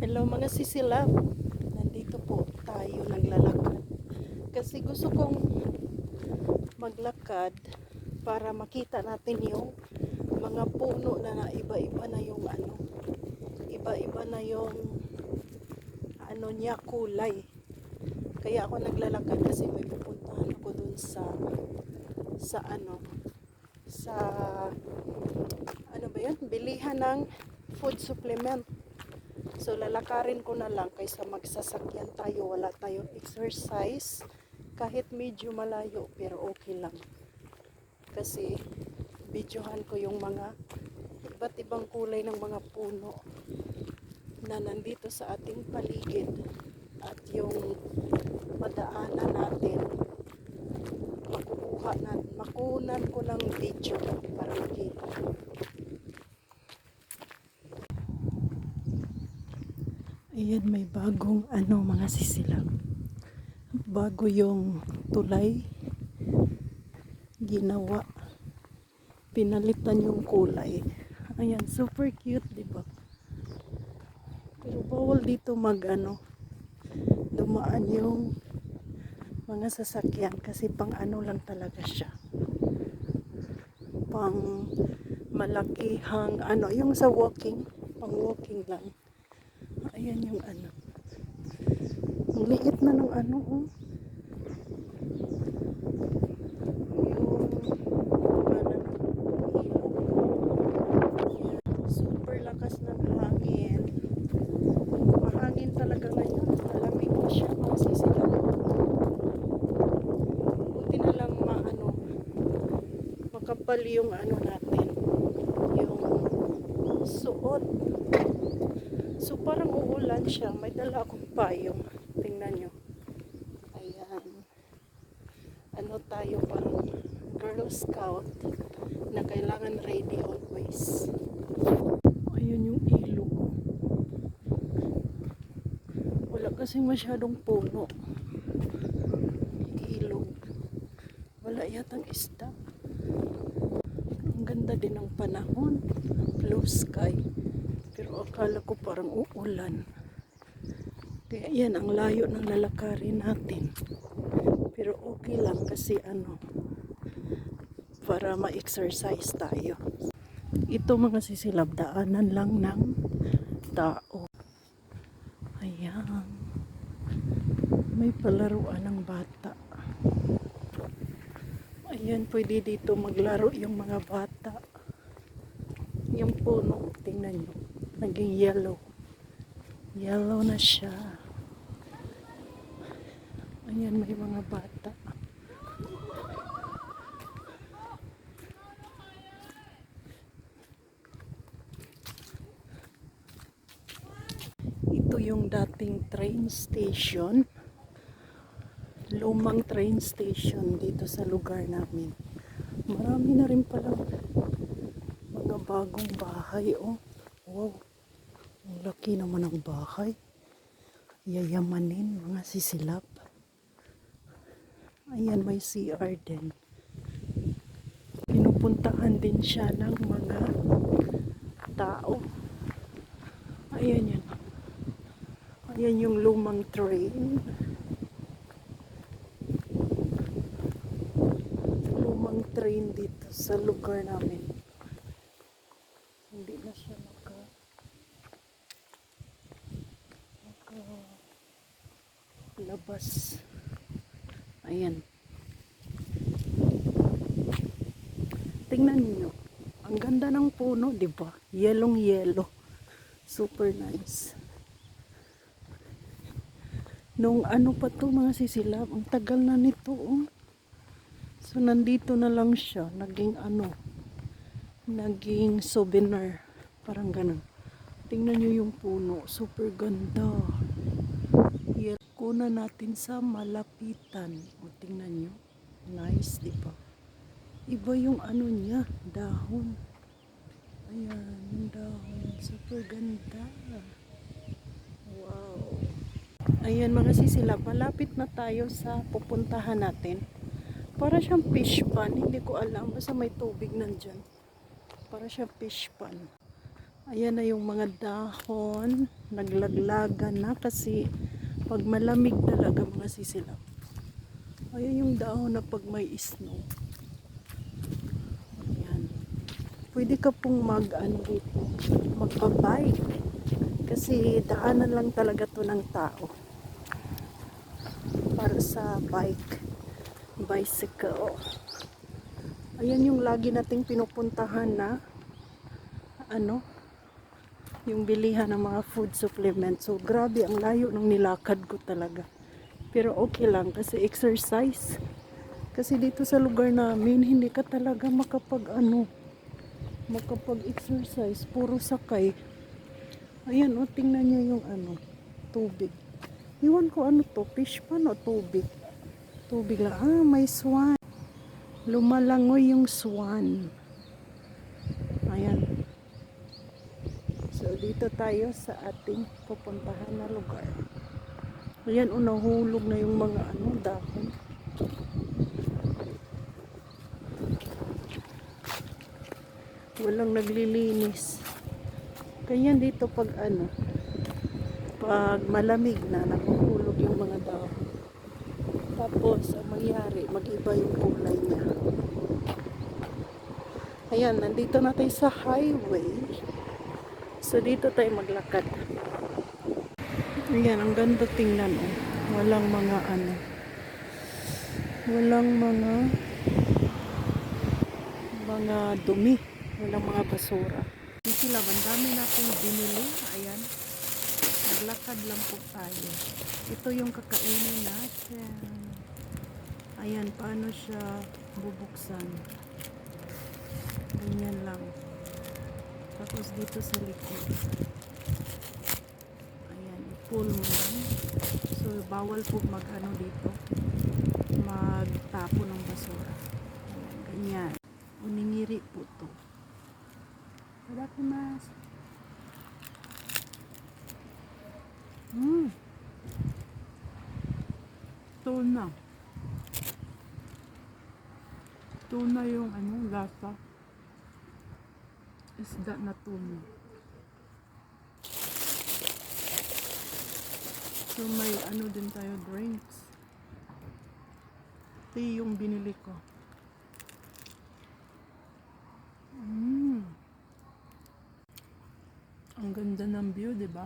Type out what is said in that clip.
Hello mga sisilab. Nandito po tayo naglalakad. Kasi gusto kong maglakad para makita natin yung mga puno na, iba-iba na yung ano. Iba-iba na yung ano niya kulay. Kaya ako naglalakad kasi may pupuntahan ako dun sa sa ano sa ano ba yun? Bilihan ng food supplement. So lalakarin ko na lang kaysa magsasakyan tayo, wala tayong exercise kahit medyo malayo pero okay lang. Kasi videohan ko yung mga iba't ibang kulay ng mga puno na nandito sa ating paligid at yung madaanan natin makukuha na makunan ko ng video para makita. Ayan, may bagong ano mga sisilang. Bago yung tulay. Ginawa. Pinalitan yung kulay. Ayan, super cute, di ba? Pero bawal dito mag ano, dumaan yung mga sasakyan kasi pang ano lang talaga siya. Pang malakihang ano, yung sa walking, pang walking lang. Ayan yung ano. Ang liit na ng ano, oh. Maano, makapal yung ano natin. Yung suot. So parang uulan siya. May dala akong payong. Tingnan nyo. Ayan. Ano tayo parang Girl Scout na kailangan ready always. Ayun yung ilog. Wala kasing masyadong puno. Ilog. Wala yatang isda. Ang ganda din ng panahon. Blue sky. Akala ko parang uulan. Kaya yan ang layo ng lalakarin natin. Pero okay lang kasi ano, para ma-exercise tayo. Ito mga sisilab, daanan lang ng tao. Ayan. May palaruan ng bata. Ayan, pwede dito maglaro yung mga bata. Yung puno, tingnan nyo, naging yellow. Yellow na siya. Ayan, may mga bata. Ito yung dating train station. Lumang train station dito sa lugar namin. Marami na rin pala mga bagong bahay. Oh. Wow. Ang laki naman ng bahay. Yayamanin, mga sisilap. Ayan, may CR din. Pinupuntahan din siya ng mga tao. Ayan yan. Ayan yung lumang train. Lumang train dito sa lugar namin. Hindi na siya naka labas. Ayan. Tingnan niyo. Ang ganda ng puno, di ba? Yelong yellow. Super nice. Nung ano pa to mga sisilab, ang tagal na nito. Oh. So nandito na lang siya, naging ano, naging souvenir. Parang ganun. Tingnan niyo yung puno, super ganda. Kuna natin sa malapitan. O tingnan niyo. Nice, di ba? Iba yung ano niya, dahon. Ayan, yung dahon. Super ganda. Wow. Ayan mga sisilab, malapit na tayo sa pupuntahan natin. Para siyang fish pan, hindi ko alam. Basta may tubig nandyan. Para siyang fish pan. Ayan na yung mga dahon. Naglaglagan na kasi pag malamig talaga mga sisilap. Ayan yung dahon na pag may snow. Ayan. Pwede ka pong mag ano dito, magpabike. Kasi daanan lang talaga to ng tao. Para sa bike. Bicycle. Ayan yung lagi nating pinupuntahan na ano, yung bilihan ng mga food supplement. So, grabe, ang layo ng nilakad ko talaga. Pero okay lang kasi exercise. Kasi dito sa lugar namin, hindi ka talaga makapag ano, makapag-exercise. Puro sakay. Ayan, o, tingnan nyo yung ano, tubig. Iwan ko ano to, fish pan o tubig. Tubig lang. Ah, may swan. Lumalangoy yung swan. Ayan. So, dito tayo sa ating pupuntahan na lugar. Ayan, o, nahulog na yung mga ano, dahon. Walang naglilinis. Kaya dito pag ano, pag malamig na, nahuhulog yung mga dahon. Tapos, ang mangyari, mag-iba yung kulay niya. Ayan, nandito na tayo sa highway. So, dito tayo maglakad. Ayan, ang ganda tingnan, oh. Walang mga ano. Walang mga mga dumi. Walang mga basura. Yung sila, ang dami nating binili. Ayan. Naglakad lang po tayo. Ito yung kakainin natin. Ayan, paano siya bubuksan. Ganyan lang. Tapos dito sa likod. Ayan, i-pull mo lang. So, bawal po mag-ano dito. Magtapo ng basura. Ayan, ganyan. Uningiri po to. Tadakimasu. Hmm. Tuna. Tuna yung ano, lasa. Isda na tuna. So may ano din tayo, drinks. Ito yung binili ko. Mm. Ang ganda ng view, di ba?